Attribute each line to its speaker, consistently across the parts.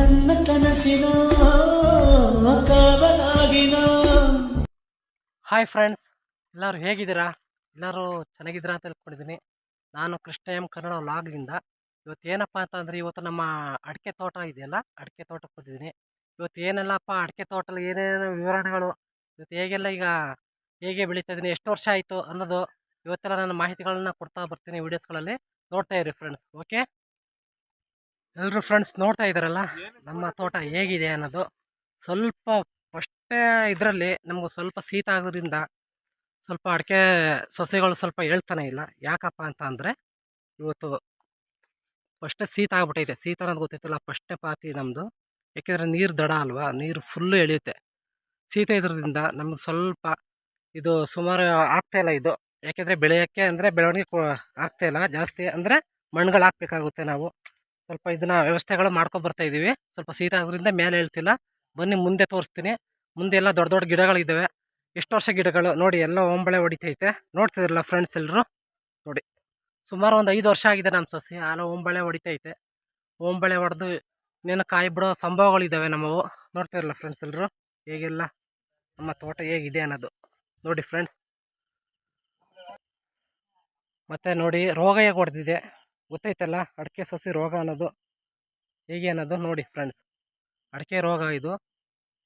Speaker 1: ನನ್ನ ಕನಸಿನ ಕಾವಲಾಗಿನ.
Speaker 2: Hi friends ಎಲ್ಲರೂ ಹೇಗಿದ್ದೀರಾ? ಎಲ್ಲರೂ ಚೆನ್ನಾಗಿದ್ದೀರಾ ಅಂತ ತಿಳ್ಕೊಂಡಿದ್ದೀನಿ. ನಾನು ಕೃಷ್ಣ ಎಂ ಕನ್ನಡ ಇಂದ ಇವತ್ತು ಏನಪ್ಪ ಅಂತಂದರೆ ಇವತ್ತು ನಮ್ಮ ಅಡಿಕೆ ತೋಟ ಇದೆಯಲ್ಲ, ಅಡಿಕೆ ತೋಟಕ್ಕೆ ಬಂದಿದ್ದೀನಿ ಇವತ್ತು ಏನೆಲ್ಲಪ್ಪ ಅಡಿಕೆ ತೋಟದಲ್ಲಿ ಏನೇನು ವಿವರಣೆಗಳು, ಇವತ್ತು ಹೇಗೆಲ್ಲ ಈಗ ಹೇಗೆ ಬೆಳೀತಾ ಇದ್ದೀನಿ ಎಷ್ಟು ವರ್ಷ ಆಯಿತು ಅನ್ನೋದು ಇವತ್ತೆಲ್ಲ ನಾನು ಮಾಹಿತಿಗಳನ್ನ ಕೊಡ್ತಾ ಬರ್ತೀನಿ ವೀಡಿಯೋಸ್ಗಳಲ್ಲಿ ನೋಡ್ತಾ ಇರಿ ಫ್ರೆಂಡ್ಸ್ ಓಕೆ ಎಲ್ಲರೂ ಫ್ರೆಂಡ್ಸ್ ನೋಡ್ತಾ ಇದ್ದಾರಲ್ಲ? ನಮ್ಮ ತೋಟ ಹೇಗಿದೆ ಅನ್ನೋದು. ಸ್ವಲ್ಪ ಫಸ್ಟೇ ಇದರಲ್ಲಿ ನಮಗೆ ಸ್ವಲ್ಪ ಶೀತ ಆಗೋದ್ರಿಂದ ಸ್ವಲ್ಪ ಅಡಿಕೆ ಸಸ್ಯಗಳು ಸ್ವಲ್ಪ ಹೇಳ್ತಾನೆ ಇಲ್ಲ. ಯಾಕಪ್ಪ ಅಂತ ಅಂದರೆ ಇವತ್ತು ಫಸ್ಟೇ ಶೀತ ಆಗ್ಬಿಟ್ಟೈತೆ. ಶೀತ ಅನ್ನೋದು ಗೊತ್ತಿತ್ತಲ್ಲ, ಫಸ್ಟೇ ಪಾತಿ ನಮ್ಮದು ಯಾಕೆಂದರೆ ನೀರು ದಡ ಅಲ್ವಾ? ನೀರು ಫುಲ್ಲು ಎಳೆಯುತ್ತೆ. ಶೀತ ಇದ್ರದಿಂದ ನಮ್ಗೆ ಸ್ವಲ್ಪ ಇದು ಸುಮಾರು ಆಗ್ತಾಯಿಲ್ಲ ಇದು. ಯಾಕೆಂದರೆ ಬೆಳೆಯೋಕ್ಕೆ ಅಂದರೆ ಬೆಳವಣಿಗೆ ಆಗ್ತಾಯಿಲ್ಲ ಜಾಸ್ತಿ. ಅಂದರೆ ಮಣ್ಣುಗಳು ಹಾಕ್ಬೇಕಾಗುತ್ತೆ ನಾವು. ಸ್ವಲ್ಪ ಇದನ್ನ ವ್ಯವಸ್ಥೆಗಳು ಮಾಡ್ಕೊಂಡು ಬರ್ತಾ ಇದ್ದೀವಿ ಸ್ವಲ್ಪ ಶೀತ ಆಗೋದ್ರಿಂದ ಮೇಲೆ ಹೇಳ್ತಿಲ್ಲ. ಬನ್ನಿ ಮುಂದೆ ತೋರಿಸ್ತೀನಿ. ಮುಂದೆ ಎಲ್ಲ ದೊಡ್ಡ ದೊಡ್ಡ ಗಿಡಗಳಿದ್ದಾವೆ ಎಷ್ಟು ವರ್ಷ ಗಿಡಗಳು? ನೋಡಿ ಎಲ್ಲ ಒಂಬಳೆ ಹೊಡಿತೈತೆ. ನೋಡ್ತಿದ್ರಲ್ಲ ಫ್ರೆಂಡ್ಸ್ ಎಲ್ಲರೂ ನೋಡಿ. ಸುಮಾರು ಒಂದು ಐದು ವರ್ಷ ಆಗಿದೆ ನಮ್ಮ ಸಸಿ. ಆಲ ಒಂಬಳೆ ಹೊಡಿತೈತೆ. ಓಂಬಳೆ ಹೊಡೆದು ಇನ್ನೇನು ಕಾಯಿ ಬಿಡೋ ಸಂಭವಗಳಿದ್ದಾವೆ ನಮ್ಮವು. ನೋಡ್ತಿರಲ್ಲ ಫ್ರೆಂಡ್ಸ್ ಎಲ್ಲರೂ ಹೇಗೆಲ್ಲ? ನಮ್ಮ ತೋಟ ಹೇಗಿದೆ ಅನ್ನೋದು. ನೋಡಿ ಫ್ರೆಂಡ್ಸ್ ಮತ್ತು ನೋಡಿ ರೋಗ ಹೇಗೆ ಹೊಡೆದಿದೆ? ಗೊತ್ತೈತಲ್ಲ? ಅಡಿಕೆ ಸಸಿ ರೋಗ ಅನ್ನೋದು. ಹೇಗೆ ಅನ್ನೋದು ನೋಡಿ ಫ್ರೆಂಡ್ಸ್ ಅಡಿಕೆ ರೋಗ ಇದು.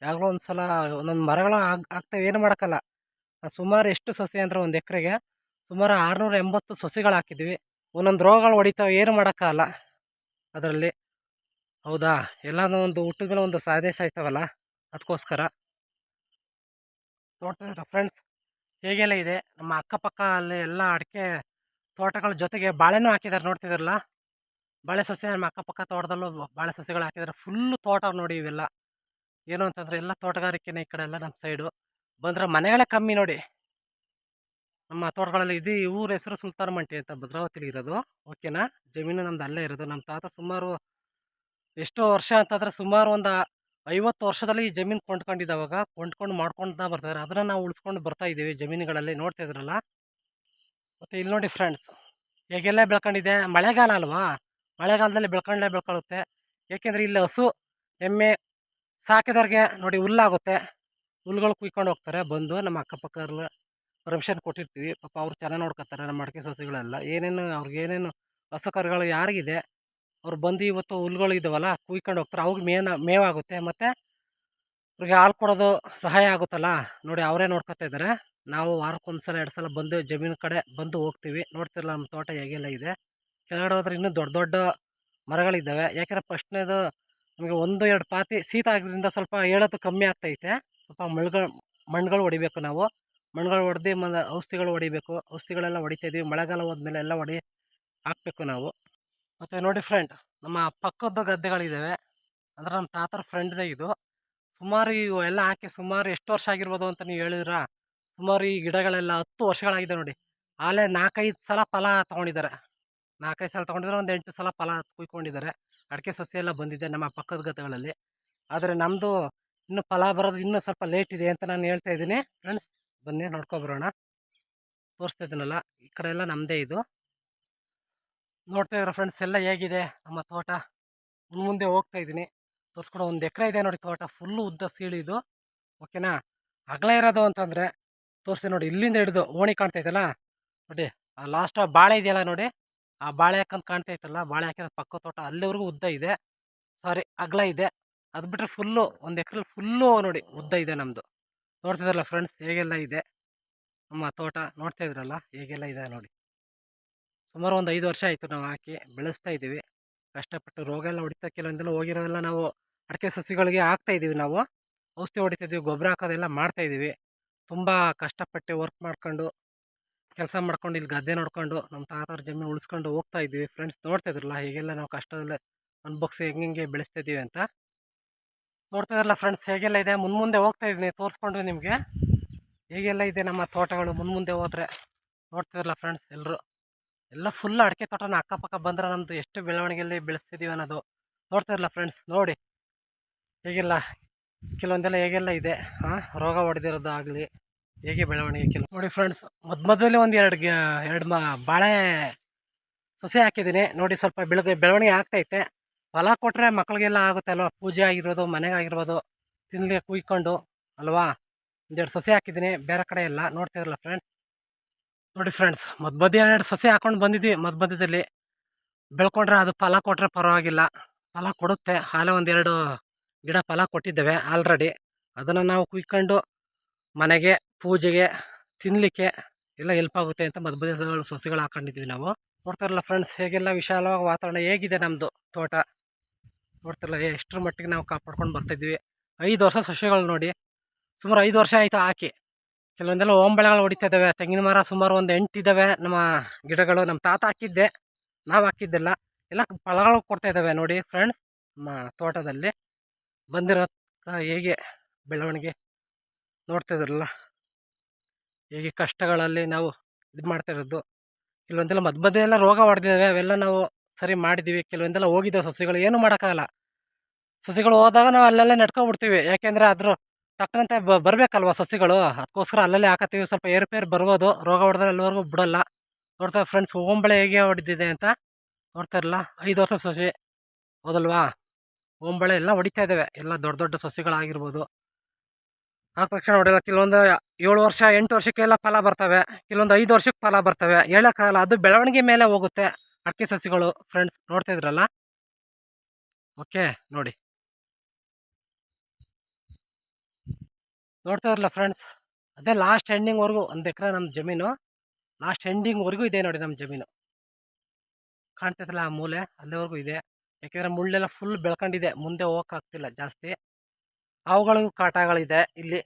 Speaker 2: ಯಾವಾಗಲೂ ಒಂದು ಸಲ ಒಂದೊಂದು ಮರಗಳು ಆಗ್, ಆಗ್ತವೆ. ಏನು ಮಾಡೋಕ್ಕಲ್ಲ. ಸುಮಾರು ಎಷ್ಟು ಸಸಿ ಅಂದರೆ ಒಂದು ಎಕರೆಗೆ ಸುಮಾರು ಆರುನೂರ ಎಂಬತ್ತು ಸಸಿಗಳು ಹಾಕಿದ್ವಿ. ಒಂದೊಂದು ರೋಗಗಳು ಹೊಡಿತಾವೆ. ಏನು ಮಾಡೋಕ್ಕಲ್ಲ ಅದರಲ್ಲಿ. ಹೌದಾ? ಎಲ್ಲನೂ ಒಂದು ಹುಟ್ಟಿದ್ಮೇಲೆ ಒಂದು ಸಾಧ್ಯ ಆಯ್ತವಲ್ಲ ಅದಕ್ಕೋಸ್ಕರ ನೋಡ್ತಿದ್ದೀರಾ ಫ್ರೆಂಡ್ಸ್ ಹೇಗೆಲ್ಲ ಇದೆ? ನಮ್ಮ ಅಕ್ಕಪಕ್ಕ ಅಲ್ಲಿ ಎಲ್ಲ ಅಡಿಕೆ ತೋಟಗಳ ಜೊತೆಗೆ ಬಾಳೆನೂ ಹಾಕಿದ್ದಾರೆ ನೋಡ್ತಿದ್ರಲ್ಲ ಬಾಳೆ ಸಸ್ಯ ನಮ್ಮ ಅಕ್ಕಪಕ್ಕ ತೋಟದಲ್ಲೂ ಬಾಳೆ ಸಸ್ಯಗಳು ಹಾಕಿದ್ದಾರೆ ಫುಲ್ಲು ತೋಟ ನೋಡಿ ಇವೆಲ್ಲ. ಏನು ಅಂತಂದರೆ ಎಲ್ಲ ತೋಟಗಾರಿಕೆನೇ ಈ ಕಡೆ ಎಲ್ಲ ನಮ್ಮ ಸೈಡು ಬಂದರೆ ಮನೆಗಳೇ ಕಮ್ಮಿ ನೋಡಿ. ನಮ್ಮ ತೋಟಗಳಲ್ಲಿ ಇದು ಊರ ಹೆಸರು ಸುಲ್ತಾನ್ ಮಂಟಿ ಅಂತ ಭದ್ರಾವತಿಲಿ ಇರೋದು. ಓಕೆನಾ ಜಮೀನು ನಮ್ದು ಅಲ್ಲೇ ಇರೋದು. ನಮ್ಮ ತಾತ ಸುಮಾರು ಎಷ್ಟೋ ವರ್ಷ ಅಂತಂದರೆ ಸುಮಾರು ಒಂದು ಐವತ್ತು ವರ್ಷದಲ್ಲಿ ಈ ಜಮೀನು ಕೊಂಡ್ಕೊಂಡಿದ್ದಾವಾಗ ಕೊಂಡ್ಕೊಂಡು ಮಾಡ್ಕೊಳ್ತಾ ಬರ್ತಾರೆ ಅದನ್ನು ನಾವು ಉಳಿಸ್ಕೊಂಡು ಬರ್ತಾ ಇದ್ದೀವಿ ಜಮೀನುಗಳಲ್ಲಿ. ನೋಡ್ತಾ ಇದ್ರಲ್ಲ ಮತ್ತು ಇಲ್ಲಿ ನೋಡಿ ಫ್ರೆಂಡ್ಸ್ ಹೇಗೆಲ್ಲ ಬೆಳ್ಕೊಂಡಿದೆ? ಮಳೆಗಾಲ ಅಲ್ವಾ? ಮಳೆಗಾಲದಲ್ಲಿ ಬೆಳ್ಕೊಂಡೇ ಬೆಳ್ಕೊಳ್ಳುತ್ತೆ. ಏಕೆಂದರೆ ಇಲ್ಲಿ ಹಸು, ಎಮ್ಮೆ ಸಾಕಿದವ್ರಿಗೆ ನೋಡಿ ಹುಲ್ಲಾಗುತ್ತೆ. ಹುಲ್ಗಳು ಕುಯ್ಕೊಂಡು ಹೋಗ್ತಾರೆ. ಬಂದು ನಮ್ಮ ಅಕ್ಕಪಕ್ಕ ಪರ್ಮಿಷನ್ ಕೊಟ್ಟಿರ್ತೀವಿ. ಪಾಪ ಅವ್ರು ಚೆನ್ನಾಗಿ ನೋಡ್ಕೊತಾರೆ ನಮ್ಮ ಅಡಿಕೆ ಸಸಿಗಳೆಲ್ಲ. ಏನೇನು ಅವ್ರಿಗೆ ಏನೇನು ಹಸು ಕರುಗಳು ಯಾರಿಗಿದೆ? ಅವ್ರು ಬಂದು ಇವತ್ತು ಹುಲ್ಗಳು ಇದ್ದಾವಲ್ಲ ಕುಯ್ಕೊಂಡು ಹೋಗ್ತಾರೆ. ಅವ್ರಿಗೆ ಮೇನ ಮೇವಾಗುತ್ತೆ. ಮತ್ತು ಅವ್ರಿಗೆ ಹಾಲು ಕೊಡೋದು ಸಹಾಯ ಆಗುತ್ತಲ್ಲ? ನೋಡಿ ಅವರೇ ನೋಡ್ಕೊತಾ ಇದ್ದಾರೆ ನಾವು ವಾರಕ್ಕೊಂದು ಸಲ ಎರಡು ಸಲ ಬಂದು ಜಮೀನು ಕಡೆ ಬಂದು ಹೋಗ್ತೀವಿ. ನೋಡ್ತಿರಲ್ಲ ನಮ್ಮ ತೋಟ ಹೇಗೆಲ್ಲ ಇದೆ. ಕೆಳಗಡೆ ಹೋದ್ರೆ ಇನ್ನೂ ದೊಡ್ಡ ದೊಡ್ಡ ಮರಗಳಿದ್ದಾವೆ. ಯಾಕಂದರೆ ಫಸ್ಟ್ನೇದು ನಮಗೆ ಒಂದು, ಎರಡು ಪಾತಿ ಶೀತ ಆಗಿದ್ರಿಂದ ಸ್ವಲ್ಪ ಹೇಳೋದು ಕಮ್ಮಿ ಆಗ್ತೈತೆ. ಸ್ವಲ್ಪ ಮಣ್ಗಳು ಮಣ್ಣುಗಳು ಹೊಡಿಬೇಕು ನಾವು. ಮಣ್ಗಳು ಹೊಡೆದು ಮತ್ತು ಔಷಧಿಗಳು ಹೊಡಿಬೇಕು. ಔಷಧಿಗಳೆಲ್ಲ ಹೊಡಿತಾ ಇದೀವಿ. ಮಳೆಗಾಲ ಹೋದ್ಮೇಲೆ ಎಲ್ಲ ಹೊಡಿ ಹಾಕಬೇಕು ನಾವು. ಮತ್ತು ನೋಡಿ ಫ್ರೆಂಡ್ ನಮ್ಮ ಪಕ್ಕದ ಗದ್ದೆಗಳಿದ್ದಾವೆ. ಅಂದರೆ ನಮ್ಮ ತಾತರ ಫ್ರೆಂಡ್ದೇ ಇದು. ಸುಮಾರು ಇವು ಎಲ್ಲ ಹಾಕಿ ಸುಮಾರು ಎಷ್ಟು ವರ್ಷ ಆಗಿರ್ಬೋದು ಅಂತ ನೀವು ಹೇಳಿದ್ರಾ? ಸುಮಾರು ಈ ಗಿಡಗಳೆಲ್ಲ ಹತ್ತು ವರ್ಷಗಳಾಗಿದೆ ನೋಡಿ. ಆಲೇ ನಾಲ್ಕೈದು ಸಲ ಫಲ ತೊಗೊಂಡಿದ್ದಾರೆ. ನಾಲ್ಕೈದು ಸಲ ತೊಗೊಂಡಿದ್ದಾರೆ ಒಂದು ಎಂಟು ಸಲ ಫಲ ಕುಯ್ಕೊಂಡಿದ್ದಾರೆ. ಅಡಿಕೆ ಸಸ್ಯ ಎಲ್ಲ ಬಂದಿದೆ ನಮ್ಮ ಪಕ್ಕದ ಗದ್ದೆಗಳಲ್ಲಿ. ಆದರೆ ನಮ್ಮದು ಇನ್ನೂ ಫಲ ಬರೋದು ಇನ್ನೂ ಸ್ವಲ್ಪ ಲೇಟ್ ಇದೆ ಅಂತ ನಾನು ಹೇಳ್ತಾ ಇದ್ದೀನಿ. ಫ್ರೆಂಡ್ಸ್ ಬನ್ನಿ ನೋಡ್ಕೊಬರೋಣ ತೋರಿಸ್ತಾ ಇದ್ದೀನಲ್ಲ, ಈ ಕಡೆ ಎಲ್ಲ ನಮ್ಮದೇ ಇದು. ನೋಡ್ತಾ ಇದ್ರೆ ಫ್ರೆಂಡ್ಸ್ ಎಲ್ಲ ಹೇಗಿದೆ ನಮ್ಮ ತೋಟ? ಮುಂದೆ ಹೋಗ್ತಾ ಇದ್ದೀನಿ. ತೋರಿಸ್ಕೊಡೋ, ಒಂದು ಎಕರೆ ಇದೆ ನೋಡಿ ತೋಟ ಫುಲ್ಲು ಉದ್ದ ಸೀಳು ಇದು. ಓಕೆನಾ ಅಗಲ ಇರೋದು ಅಂತಂದರೆ ತೋರಿಸಿ ನೋಡಿ, ಇಲ್ಲಿಂದ ಹಿಡಿದು ಓಣಿ ಕಾಣ್ತೈತಲ್ಲ ನೋಡಿ, ಆ ಲಾಸ್ಟ್ ಬಾಳೆ ಇದೆಯಲ್ಲ ನೋಡಿ, ಆ ಬಾಳೆ ಹಾಕಂತ ಕಾಣ್ತೈತಲ್ಲ ಬಾಳೆ ಹಾಕಿರೋ ಪಕ್ಕ ತೋಟ, ಅಲ್ಲಿವರೆಗೂ ಉದ್ದ ಇದೆ. ಸಾರಿ ಅಗಲ ಇದೆ. ಅದು ಬಿಟ್ಟರೆ ಫುಲ್ಲು ಒಂದು ಎಕರೆ ಫುಲ್ಲು ನೋಡಿ, ಉದ್ದ ಇದೆ ನಮ್ಮದು ನೋಡ್ತಿದ್ರಲ್ಲ ಫ್ರೆಂಡ್ಸ್ ಹೇಗೆಲ್ಲ ಇದೆ? ನಮ್ಮ ತೋಟ ನೋಡ್ತಾ ಇದ್ರಲ್ಲ, ಹೇಗೆಲ್ಲ ಇದೆ ನೋಡಿ. ಸುಮಾರು ಒಂದು ಐದು ವರ್ಷ ಆಯಿತು ನಾವು ಹಾಕಿ ಬೆಳೆಸ್ತಾ ಇದ್ದೀವಿ ಕಷ್ಟಪಟ್ಟು ರೋಗ ಎಲ್ಲ ಹೊಡಿತಾ ಕೆಲವೊಂದೆಲ್ಲ ಹೋಗಿರೋದೆಲ್ಲ ನಾವು ಅಡಿಕೆ ಸಸಿಗಳಿಗೆ ಹಾಕ್ತಾ ಇದ್ದೀವಿ ನಾವು. ಔಷಧಿ ಹೊಡಿತಾ ಇದ್ದೀವಿ, ಗೊಬ್ಬರ ಹಾಕೋದೆಲ್ಲ ಮಾಡ್ತಾ ಇದ್ದೀವಿ. ತುಂಬ ಕಷ್ಟಪಟ್ಟು ವರ್ಕ್ ಮಾಡ್ಕೊಂಡು, ಕೆಲಸ ಮಾಡ್ಕೊಂಡು, ಇಲ್ಲಿ ಗದ್ದೆ ನೋಡ್ಕೊಂಡು, ನಮ್ಮ ತಾತರ ಜಮೀನು ಉಳಿಸ್ಕೊಂಡು ಹೋಗ್ತಾ ಇದ್ದೀವಿ. ಫ್ರೆಂಡ್ಸ್ ನೋಡ್ತಾ ಇದ್ರಲ್ಲ, ಹೇಗೆಲ್ಲ ನಾವು ಕಷ್ಟದಲ್ಲೇ ಅನ್ಬಕ್ಸಿ ಹೆಂಗೆ ಹೆಂಗೆ ಬೆಳೆಸ್ತಾ ಇದ್ದೀವಿ ಅಂತ. ನೋಡ್ತಾ ಇದ್ರಲ್ಲ ಫ್ರೆಂಡ್ಸ್ ಹೇಗೆಲ್ಲ ಇದೆ? ಮುಂದೆ ಮುಂದೆ ಹೋಗ್ತಾ ಇದ್ದೀನಿ ತೋರಿಸ್ಕೊಂಡು ನಿಮಗೆ. ಹೇಗೆಲ್ಲ ಇದೆ ನಮ್ಮ ತೋಟಗಳು? ಮುನ್ಮುಂದೆ ಮುಂದೆ ಹೋದರೆ ನೋಡ್ತಿದ್ರಲ್ಲ ಫ್ರೆಂಡ್ಸ್ ಎಲ್ಲರೂ ಎಲ್ಲ ಫುಲ್ ಅಡಿಕೆ ತೋಟನ ಅಕ್ಕಪಕ್ಕ ಬಂದ್ರೆ ನಮ್ದು ಎಷ್ಟು ಬೆಳವಣಿಗೆಯಲ್ಲಿ ಬೆಳೆಸ್ತಿದೀವಿ ಅನ್ನೋದು ನೋಡ್ತಿರಲ್ಲ ಫ್ರೆಂಡ್ಸ್ ನೋಡಿ. ಹೇಗೆಲ್ಲ ಕೆಲವೊಂದೆಲ್ಲ ಹೇಗೆಲ್ಲ ಇದೆ ಹಾಂ ರೋಗ ಹೊಡೆದಿರೋದು ಆಗಲಿ, ಹೇಗೆ ಬೆಳವಣಿಗೆ ಕೆಲವು, ನೋಡಿ ಫ್ರೆಂಡ್ಸ್ ಮಧ್ಯ ಮಧ್ಯದಲ್ಲಿ ಒಂದು ಎರಡು ಎರಡು ಮ, ಬಾಳೆ ಸೊಸೆ ಹಾಕಿದ್ದೀನಿ. ನೋಡಿ ಸ್ವಲ್ಪ ಬೆಳೆದು, ಬೆಳವಣಿಗೆ ಆಗ್ತೈತೆ. ಫಲ ಕೊಟ್ಟರೆ ಮಕ್ಕಳಿಗೆಲ್ಲ ಆಗುತ್ತೆ ಅಲ್ವಾ? ಪೂಜೆ ಆಗಿರ್ಬೋದು ಮನೆಗಾಗಿರ್ಬೋದು ತಿಂದಿಗೆ ಕುಯ್ಕೊಂಡು, ಅಲ್ವಾ? ಒಂದೆರಡು ಸೊಸೆ ಹಾಕಿದ್ದೀನಿ, ಬೇರೆ ಕಡೆ ಎಲ್ಲ ನೋಡ್ತಿರಲ್ಲ ಫ್ರೆಂಡ್ ನೋಡಿ ಫ್ರೆಂಡ್ಸ್ ಮದ್ ಎರಡು ಸಸಿ ಹಾಕೊಂಡು ಬಂದಿದ್ವಿ. ಮಧ್ಯ ಮಧ್ಯದಲ್ಲಿ ಬೆಳ್ಕೊಂಡ್ರೆ ಅದು ಫಲ ಕೊಟ್ಟರೆ ಪರವಾಗಿಲ್ಲ. ಫಲ ಕೊಡುತ್ತೆ. ಹಾಲೆ ಒಂದೆರಡು ಗಿಡ ಫಲ ಕೊಟ್ಟಿದ್ದೇವೆ ಆಲ್ರೆಡಿ ಅದನ್ನು ನಾವು ಕುಯ್ಕೊಂಡು ಮನೆಗೆ, ಪೂಜೆಗೆ ತಿನ್ನಲಿಕ್ಕೆ ಎಲ್ಲ ಹೆಲ್ಪ್ ಆಗುತ್ತೆ ಅಂತ ಮಧ್ಯ ಸಸಿಗಳು ಹಾಕೊಂಡಿದ್ವಿ ನಾವು. ನೋಡ್ತಾರಲ್ಲ ಫ್ರೆಂಡ್ಸ್ ಹೇಗೆಲ್ಲ ವಿಶಾಲವಾಗಿ ವಾತಾವರಣ ಹೇಗಿದೆ ನಮ್ಮದು ತೋಟ. ನೋಡ್ತಾರಲ್ಲ ಎಷ್ಟರ ಮಟ್ಟಿಗೆ ನಾವು ಕಾಪಾಡ್ಕೊಂಡು ಬರ್ತಿದ್ವಿ ಐದು ವರ್ಷ ಸಸಿಗಳು ನೋಡಿ. ಸುಮಾರು ಐದು ವರ್ಷ ಆಯಿತು ಹಾಕಿ. ಕೆಲವೊಂದೆಲ್ಲ ಓಂಬಳೆಗಳು ಹೊಡಿತಾ ಇದ್ದಾವೆ ತೆಂಗಿನ ಮರ ಸುಮಾರು ಒಂದು ಎಂಟಿದ್ದಾವೆ ನಮ್ಮ ಗಿಡಗಳು ನಮ್ಮ ತಾತ ಹಾಕಿದ್ದೆ, ನಾವು ಹಾಕಿದ್ದೆಲ್ಲ. ಎಲ್ಲ ಫಲಗಳು ಕೊಡ್ತಾ ಇದ್ದಾವೆ ನೋಡಿ ಫ್ರೆಂಡ್ಸ್ ನಮ್ಮ ತೋಟದಲ್ಲಿ. ಬಂದಿರೋ ಹೇಗೆ ಬೆಳವಣಿಗೆ ನೋಡ್ತಾ ಇದ್ರಲ್ಲ ಹೇಗೆ ಕಷ್ಟಗಳಲ್ಲಿ ನಾವು ಇದು ಮಾಡ್ತಾ ಇರೋದು ಕೆಲವೊಂದೆಲ್ಲ ಮಧ್ಯ ಮಧ್ಯೆ ಎಲ್ಲ ರೋಗ ಹೊಡೆದಿದ್ದಾವೆ ಅವೆಲ್ಲ ನಾವು ಸರಿ ಮಾಡಿದ್ದೀವಿ ಕೆಲವೊಂದೆಲ್ಲ ಹೋಗಿದ್ದಾವೆ ಸಸಿಗಳು, ಏನೂ ಮಾಡೋಕ್ಕಾಗಲ್ಲ. ಸಸಿಗಳು ಹೋದಾಗ ನಾವು ಅಲ್ಲೆಲ್ಲ ನೆಟ್ಕೊಂಡ್ಬಿಡ್ತೀವಿ. ಯಾಕೆಂದರೆ ಅದ್ರ ತಕ್ಕಂತೆ ಬ ಬರಬೇಕಲ್ವ ಸಸಿಗಳು? ಅದಕ್ಕೋಸ್ಕರ ಅಲ್ಲಲ್ಲೇ ಹಾಕತ್ತೀವಿ. ಸ್ವಲ್ಪ ಏರುಪೇರು ಬರ್ಬೋದು. ರೋಗ ಹೊಡೆದ್ರೆ ಎಲ್ಲವರೆಗೂ ಬಿಡೋಲ್ಲ. ನೋಡ್ತಾ ಫ್ರೆಂಡ್ಸ್ ಓಂಬಳೆ ಹೇಗೆ ಹೊಡೆದಿದೆ ಅಂತ ನೋಡ್ತಾ ಇರಲ್ಲ ಐದು ವರ್ಷ ಸಸಿ. ಹೌದಲ್ವಾ? ಓಂಬಳೆ ಎಲ್ಲ ಹೊಡಿತಾ ಇದ್ದಾವೆ ಎಲ್ಲ ದೊಡ್ಡ ದೊಡ್ಡ ಸಸಿಗಳಾಗಿರ್ಬೋದು. ಆ ತಕ್ಷಣ ಹೊಡೆಯಲ್ಲ ಕೆಲವೊಂದು ಏಳು ವರ್ಷ, ಎಂಟು ವರ್ಷಕ್ಕೆಲ್ಲ ಫಲ ಬರ್ತವೆ. ಕೆಲವೊಂದು ಐದು ವರ್ಷಕ್ಕೆ ಫಲ ಬರ್ತವೆ. ಹೇಳೋಕ್ಕಾಗಲ್ಲ. ಅದು ಬೆಳವಣಿಗೆ ಮೇಲೆ ಹೋಗುತ್ತೆ. ಅಡಿಕೆ ಸಸಿಗಳು ಫ್ರೆಂಡ್ಸ್ ನೋಡ್ತಾ ಇದ್ರಲ್ಲ? ಓಕೆ ನೋಡಿ. ನೋಡ್ತಾ ಇರಲ್ಲ ಫ್ರೆಂಡ್ಸ್ ಅದೇ ಲಾಸ್ಟ್ ಎಂಡಿಂಗ್ವರೆಗೂ ಒಂದು ಎಕರೆ ನಮ್ಮ ಜಮೀನು. ಲಾಸ್ಟ್ ಎಂಡಿಂಗ್ವರೆಗೂ ಇದೆ ನೋಡಿ ನಮ್ಮ ಜಮೀನು. ಕಾಣ್ತೈತಲ್ಲ ಆ ಮೂಲೆ? ಅಲ್ಲಿವರೆಗೂ ಇದೆ. ಯಾಕೆಂದರೆ ಮುಳ್ಳೆಲ್ಲ ಫುಲ್ ಬೆಳ್ಕೊಂಡಿದೆ. ಮುಂದೆ ಹೋಗೋಕ್ಕಾಗ್ತಿಲ್ಲ ಜಾಸ್ತಿ. ಅವುಗಳಿಗೂ ಕಾಟಗಳಿದೆ ಇಲ್ಲಿ.